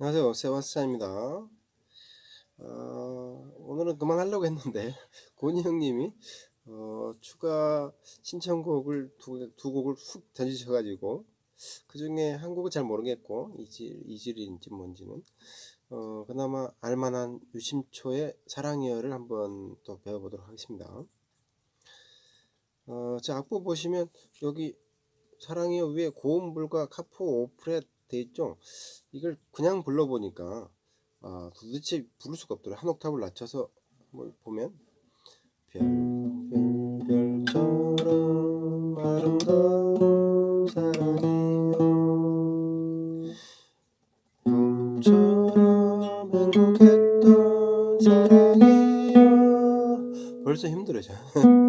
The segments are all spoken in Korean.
안녕하세요. 세바스찬입니다. 어, 오늘은 그만하려고 했는데, 고니 형님이, 어, 추가 신청곡을 두, 두 곡을 훅 던지셔 가지고, 그 중에 한 곡은 잘 모르겠고, 이질, 이질인지 뭔지는, 어, 그나마 알만한 유심초의 사랑이여를 한번 또 배워보도록 하겠습니다. 어, 자, 악보 보시면, 여기 사랑이여 위에 고음불과 카포 오프렛 돼 있죠? 이걸 그냥 불러보니까 아, 도대체 부를 수가 없더라고요. 한 옥탑을 낮춰서 뭘 보면 별, 별, 별처럼 아름다운 사랑이여 꿈처럼 행복했던 사랑이여 벌써 힘들어져.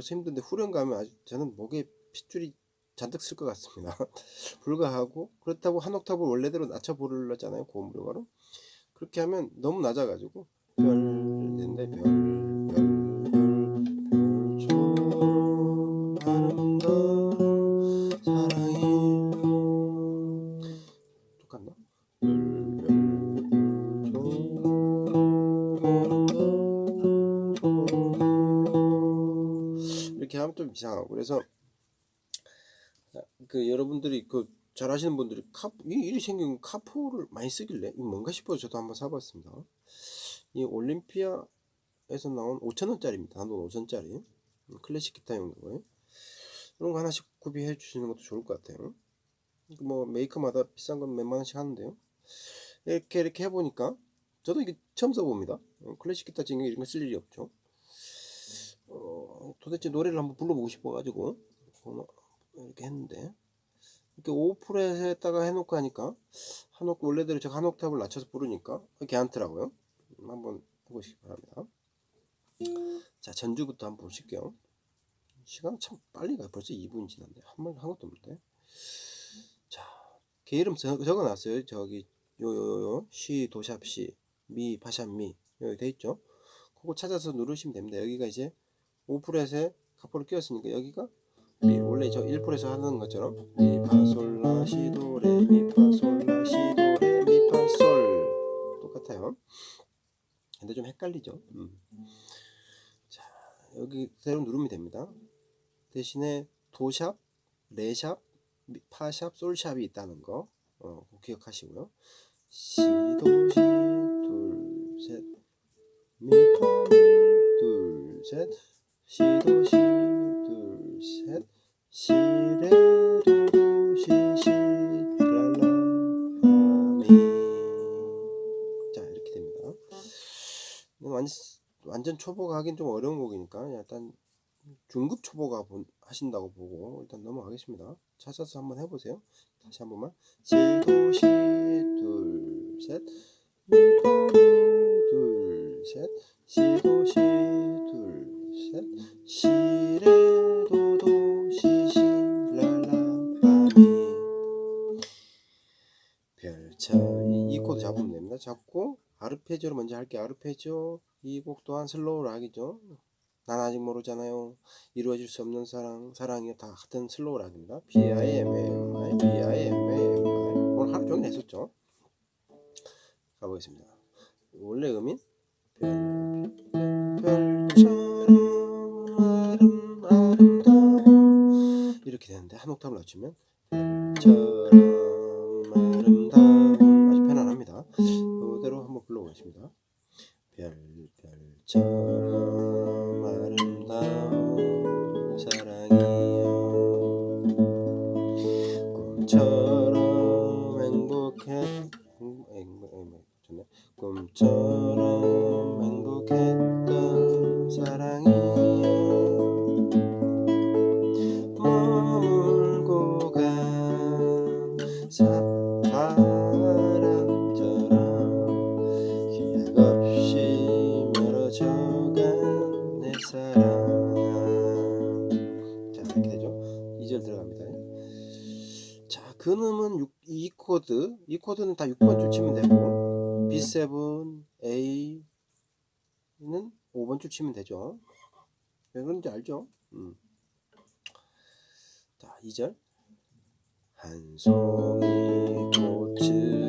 벌써 힘든데 후렴 가면 아주 저는 목에 핏줄이 잔뜩 쓸 것 같습니다. 불가하고 그렇다고 한 옥탑을 원래대로 낮춰 부르려잖아요 고음 불가로 그렇게 하면 너무 낮아가지고 별 되는데 별, 별, 별, 이상하고 그래서 그 여러분들이 그 잘하시는 분들이 카 이- 일이 생긴 카포를 많이 쓰길래 뭔가 싶어서 저도 한번 사봤습니다. 이 올림피아에서 나온 5천원짜리입니다. 단돈 5천짜리 클래식 기타용 거예요. 이런 거 하나씩 구비해 주시는 것도 좋을 것 같아요. 뭐 메이커마다 비싼 건 몇만 원씩 하는데요. 이렇게 이렇게 해보니까 저도 이게 처음 써봅니다. 어, 클래식 기타 지금 이런 거 쓸 일이 없죠. 어, 도대체 노래를 한번 불러보고 싶어가지고 어, 이렇게 했는데 이렇게 5프렛에다가 해놓고 하니까 한 옥, 원래대로 제가 한 옥탑을 낮춰서 부르니까 괜찮더라고요. 음, 한번 해보시기 바랍니다. 자, 전주부터 한번 보실게요. 시간 참 빨리 가요. 벌써 2분 지났네. 한말한 것도 없는데. 자, 개 이름 적- 적어놨어요. 저기 요요요 시 도샵 시, 미 파샵 미 여기 돼 있죠. 그거 찾아서 누르시면 됩니다. 여기가 이제 5프렛에 카포를 끼웠으니까 여기가 미, 원래 저 1프렛에서 하는 것처럼 미파솔라 시도레 미파솔라 시도레 미파솔 똑같아요. 근데 좀 헷갈리죠. 음. 자 여기 그대로 누르면 됩니다. 대신에 도샵, 레샵, 미- 파샵, 솔샵이 있다는 거 어, 꼭 기억하시고요. 시도시 둘셋 미파미 둘셋 시도 시 둘셋 시레 도도 시시 랄라 파미 자 이렇게 됩니다. 이건 완전 초보가 하긴 좀 어려운 곡이니까 일단 중급 초보가 본- 하신다고 보고 일단 넘어가겠습니다. 찾아서 한번 해보세요. 다시 한 번만 시도시 둘셋 미파미 둘셋 시도시 둘 셋 시레도도 시시 랄라파미 별차 이, 이 코드 잡으면 됩니다. 잡고 아르페지오를 먼저 할게요. 아르페지오 이 곡 또한 슬로우 락이죠. 난 아직 모르잖아요. 이루어질 수 없는 사랑, 사랑이 다 같은 슬로우 락입니다. B-I-M-A-M-I, B-I-M-A-M-I. 오늘 하루 종일 했었죠. 가보겠습니다. 원래 음인 별, 별처럼 되는데 한 옥탑을 낮추면 별처럼 아름다운 아주 편안합니다. 그대로 한번 불러보겠습니다. 별, 별처럼 코드 이 코드는 다 6번 줄 치면 되고 B7 A는 5번 줄 치면 되죠 왜 그런지 알죠? 음. 자, 2절. 한 송이 꽃으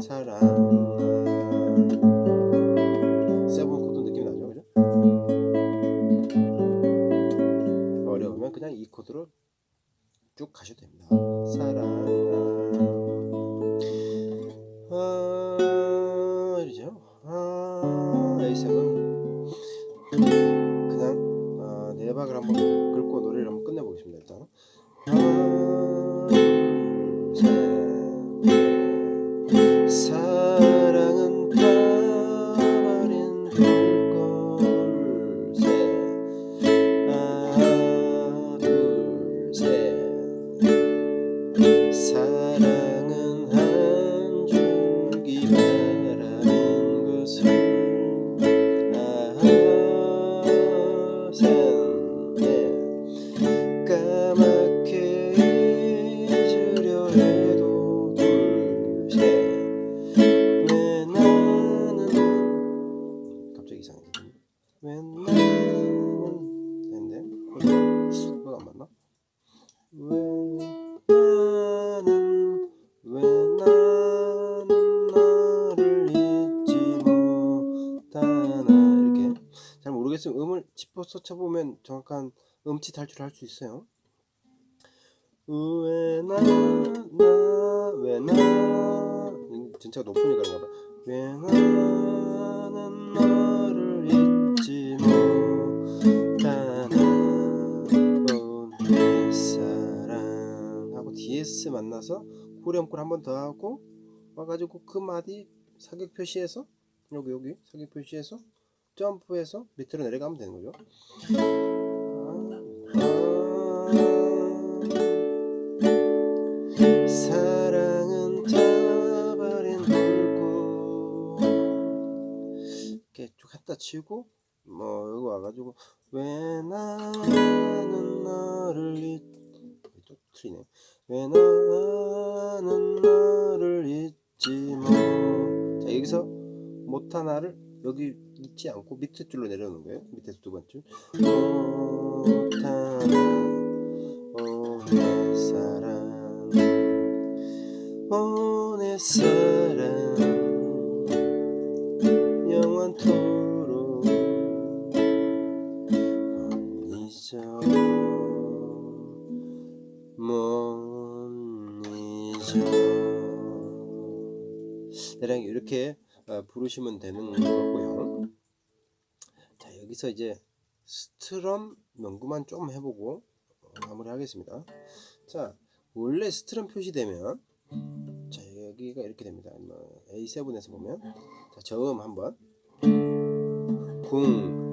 사랑아 세븐 코드 느낌이 나죠 그죠? 어려우면 그냥 이 코드로 쭉 가셔도 됩니다. 사랑아 아 이러죠. 아 A7 그냥 아, 네 박을 한번 긁고 노래를 한번 끝내보겠습니다. 일단 하 잘 모르겠으면 음을 짚어서 쳐보면 정확한 음치 탈출을 할 수 있어요. 왜나 나 왜나 전체가 높으니까 그런가 봐. 왜 나는 너를 잊지 못하나 내 사랑 하고 DS 만나서 후렴굴 한번 더 하고 와가지고 그 마디 사격 표시해서 여기 여기 사격 표시해서 점프해서 밑으로 내려가면 되는 거죠. 아, 사랑은 타버린 불꽃 이렇게 쭉 갖다 치고 뭐 여기 와가지고 왜 나는 너를 잊또 틀리네 왜 나는 너를 잊지 못자 여기서 못 하나를 여기 잊지 않고 밑에 줄로 내려오는 거예요? 밑에서 두 번째 오내 사랑 오내 사랑 영원토록 잊어 못 잊어. 대략 이렇게 어, 부르시면 되는 거고요. 자 여기서 이제 스트럼 연구만 좀 해보고 어, 마무리하겠습니다. 자 원래 스트럼 표시되면 자 여기가 이렇게 됩니다. 뭐 A7에서 보면. 자 저음 한번. 쿵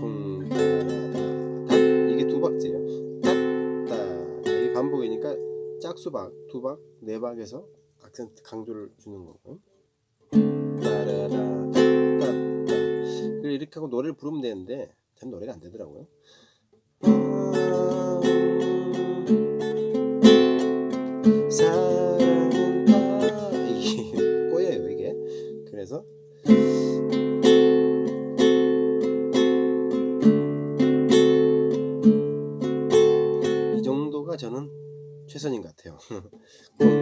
쿵탑 이게 두 박자예요. 탑따 이게 반복이니까 짝수박 두 박 네 박에서 악센트 강조를 주는 거고. 따라라 따따. 이렇게 하고 노래를 부르면 되는데 참 노래가 안 되더라고요. 사랑은 다 이게 꼬여요 이게. 그래서 최선인 것 같아요.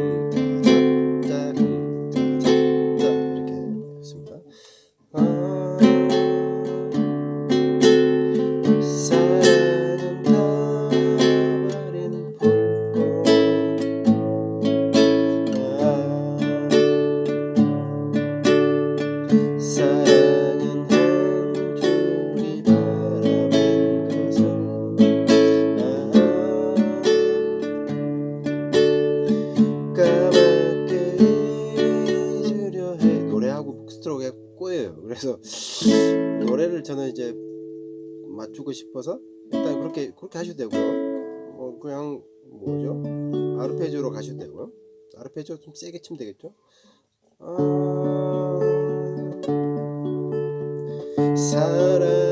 싶어서 일단 그렇게 그렇게 하셔도 되고요. 뭐 그냥 뭐죠? 아르페지오로 가셔도 되고요. 아르페지오 좀 세게 치면 되겠죠? 아, 사랑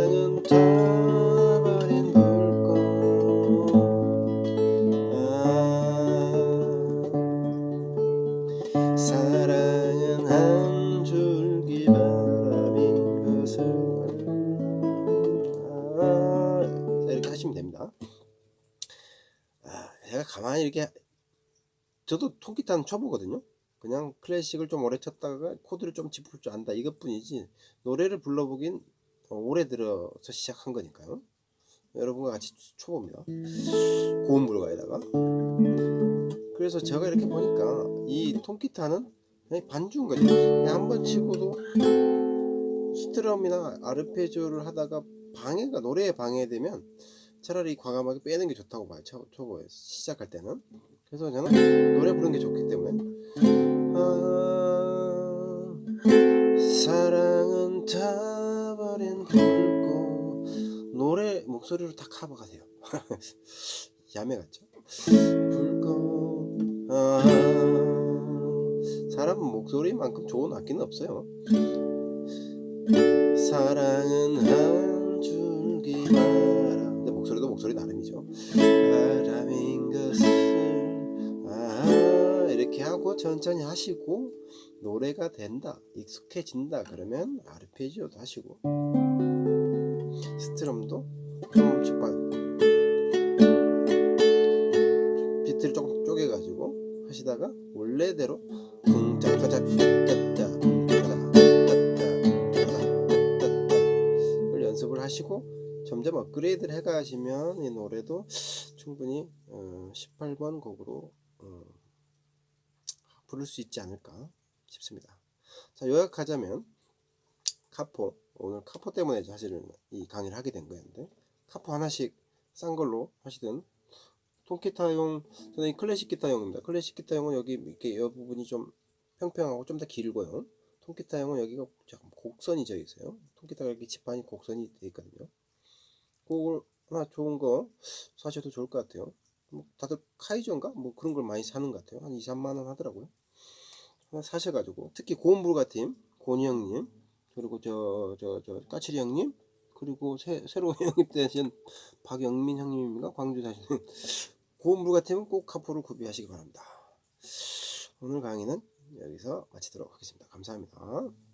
가 가만히 이렇게 저도 통기타는 쳐보거든요. 그냥 클래식을 좀 오래 쳤다가 코드를 좀 짚을 줄 안다 이것뿐이지 노래를 불러보긴 어, 올해 들어서 시작한 거니까요. 여러분과 같이 쳐봅니다. 고음 불가에다가 그래서 제가 이렇게 보니까 이 통기타는 반주인 거죠. 한번 치고도 스트럼이나 아르페지오를 하다가 방해가 노래에 방해되면 차라리 과감하게 빼는 게 좋다고 봐요. 초, 초보에 시작할 때는. 그래서 저는 노래 부르는 게 좋기 때문에 아, 사랑은 타버린 불꽃 노래 목소리로 다 커버가 돼요. 야매 같죠? 불꽃 아, 사람 목소리만큼 좋은 악기는 없어요. 사랑은 한 줄기 바 천천히 하시고 노래가 된다 익숙해진다 그러면 아르페지오도 하시고 스트럼도 조금씩 봐 비트를 조금 쪼개가지고 하시다가 원래대로 따따 쿵짜가 을 연습을 하시고 점점 업그레이드를 해가시면 이 노래도 충분히 어, 18번 곡으로 어, 부를 수 있지 않을까 싶습니다. 자 요약하자면 카포 오늘 카포 때문에 사실은 이 강의를 하게 된 거였는데 카포 하나씩 싼 걸로 하시든 통기타용 저는 이 클래식 기타용입니다. 클래식 기타용은 여기 이렇게 이 부분이 좀 평평하고 좀 더 길고요. 통기타용은 여기가 조금 곡선이 져 있어요. 통기타가 이렇게 지판이 곡선이 돼 있거든요. 그걸 하나 좋은 거 사셔도 좋을 것 같아요. 뭐 다들 카이저인가 뭐 그런 걸 많이 사는 것 같아요. 한 2, 3만 원 하더라고요. 사셔가지고 특히 고음불가 팀 고니 형님 그리고 저 저 저 까칠이 형님 그리고 새, 새로 영입되신 박영민 형님인가 광주 사시는 고음불가 팀은 꼭 카포를 구비하시기 바랍니다. 오늘 강의는 여기서 마치도록 하겠습니다. 감사합니다.